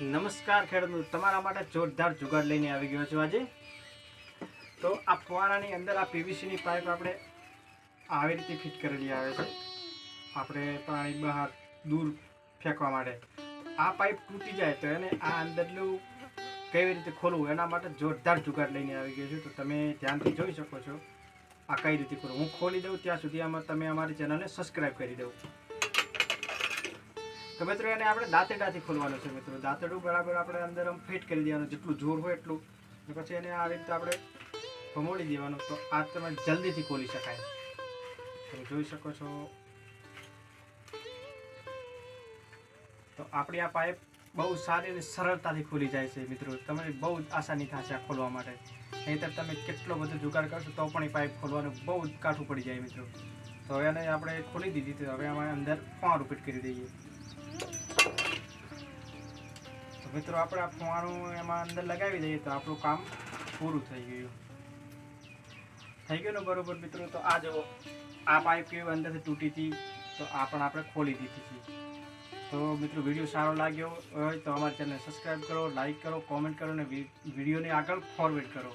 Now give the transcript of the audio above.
નમસ્કાર ખેડૂત, તમારા માટે જોરદાર જુગાડ લઈને આવી ગયો છું આજે. તો આ ફુવારાની અંદર, આ પીવીસીની પાઇપ આપણે આવી રીતે ફિટ કરેલી આવે છે. આપણે પાણી બહાર દૂર ફેંકવા માટે. આ પાઇપ તૂટી જાય તો એને આ અંદરલું કેવી રીતે ખોલવું, એના માટે જોરદાર જુગાડ લઈને આવી ગયો છું. તો તમે ધ્યાનથી જોઈ શકો છો આ કઈ રીતે ખોલવું. હું ખોલી દઉં, ત્યાં સુધી આમાં તમે અમારી ચેનલને સબસ્ક્રાઈબ કરી દઉં. તો મિત્રો એને આપણે દાંતડાથી ખોલવાનું છે મિત્રો. દાંતડું બરાબર આપણે અંદર આમ ફિટ કરી દેવાનું, જેટલું જોર હોય એટલું. પછી એને આ રીતે આપણે ભમોડી દેવાનું. તો આ તમે જલ્દીથી ખોલી શકાય. તમે જોઈ શકો છો. તો આપણી આ પાઇપ બહુ સારી અને સરળતાથી ખુલી જાય છે મિત્રો. તમને બહુ જ આસાની થશે આ ખોલવા માટે. નહીંતર તમે કેટલો બધો જુગાડ કરશો તો પણ એ પાઇપ ખોલવાનું બહુ જ કાઠું પડી જાય મિત્રો. તો હવે એને આપણે ખોલી દીધી તો હવે આમાં અંદર ફોન ફિટ કરી દઈએ. મિત્રો, આપણે આ ફુવારું એમાં અંદર લગાવી દઈએ તો આપણું કામ પૂરું થઈ ગયું. થઈ ગયું ને બરોબર મિત્રો? તો આ જુઓ, આ પાઇપ કેવી અંદરથી તૂટી હતી, તો આ પણ આપણે ખોલી દીધી હતી તો મિત્રો, વીડિયો સારો લાગ્યો હોય તો અમારી ચેનલ સબસ્ક્રાઈબ કરો લાઇક કરો કોમેન્ટ કરો અને વિડીયોને આગળ ફોરવર્ડ કરો.